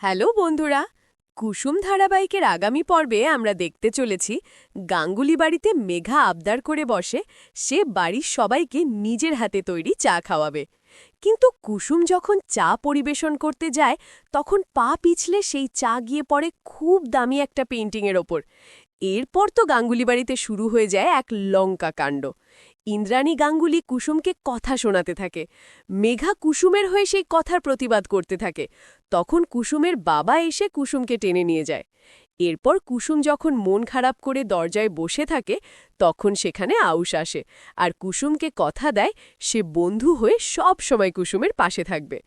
Hello বন্ধুরা, কুসুম ধারাবাহিকের আগামী পর্বে আমরা দেখতে চলেছি গাঙ্গুলি বাড়িতে মেঘা আবদার করে বসে, সে বাড়ির সবাইকে নিজের হাতে তৈরি চা খাওয়াবে। কিন্তু কুসুম যখন চা পরিবেশন করতে যায়, তখন পা পিছলে সেই চা গিয়ে পড়ে খুব দামি একটা পেন্টিংয়ের ওপর। এরপর তো গাঙ্গুলি বাড়িতে শুরু হয়ে যায় এক লঙ্কা কাণ্ড। ইন্দ্রাণী গাঙ্গুলি কুসুমকে কথা শোনাতে থাকে। মেঘা কুসুমের হয়ে সেই কথার প্রতিবাদ করতে থাকে। তখন কুসুমের বাবা এসে কুসুমকে টেনে নিয়ে যায়। এরপর কুসুম যখন মন খারাপ করে দরজায় বসে থাকে, তখন সেখানে আউশ আসে। আর কুসুমকে কথা দেয়, সে বন্ধু হয়ে সব সময় কুসুমের পাশে থাকবে।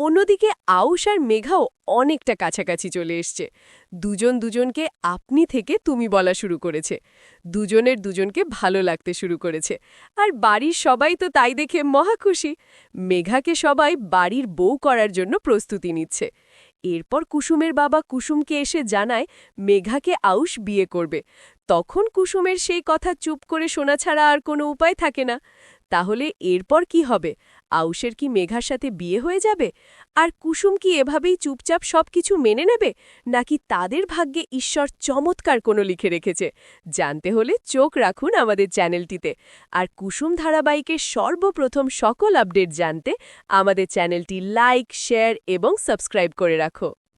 অন্যদিকে আউশ আর মেঘাও অনেকটা কাছাকাছি চলে এসছে। দুজন দুজনকে আপনি থেকে তুমি বলা শুরু করেছে। দুজনের দুজনকে ভালো লাগতে শুরু করেছে। আর বাড়ির সবাই তো তাই দেখে মহা খুশি। মেঘাকে সবাই বাড়ির বউ করার জন্য প্রস্তুতি নিচ্ছে। এরপর কুসুমের বাবা কুসুমকে এসে জানায় মেঘাকে আউশ বিয়ে করবে। তখন কুসুমের সেই কথা চুপ করে শোনা ছাড়া আর কোনো উপায় থাকে না। তাহলে এরপর কি হবে? আউশের কি মেঘার সাথে বিয়ে হয়ে যাবে? আর কুসুম কি এভাবেই চুপচাপ সব কিছু মেনে নেবে? নাকি তাদের ভাগ্যে ঈশ্বর চমৎকার কোনো লিখে রেখেছে? জানতে হলে চোখ রাখুন আমাদের চ্যানেলটিতে। আর কুসুম ধারাবাহিকের সর্বপ্রথম সকল আপডেট জানতে আমাদের চ্যানেলটি লাইক, শেয়ার এবং সাবস্ক্রাইব করে রাখো।